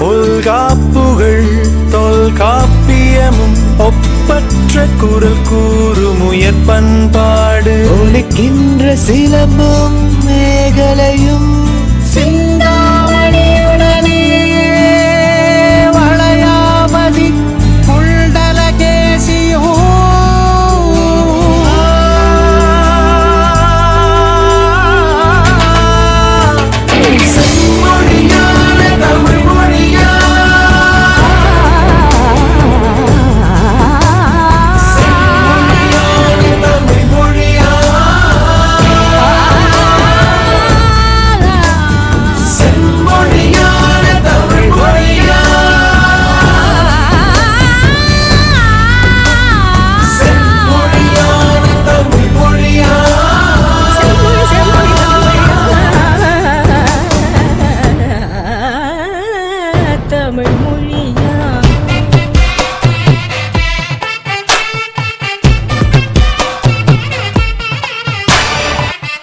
ஒல்காப்புகள் தொல்காப்பியமும் ஒப்பற்ற குரல் கூறுமுயற் பண்பாடு. ஒழிக்கின்ற சிலம்பும் மேகலையும் தமிழ் மொழியா?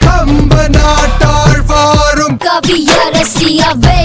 கம்ப நாட்டாழ்வாரும் கவியரசியவே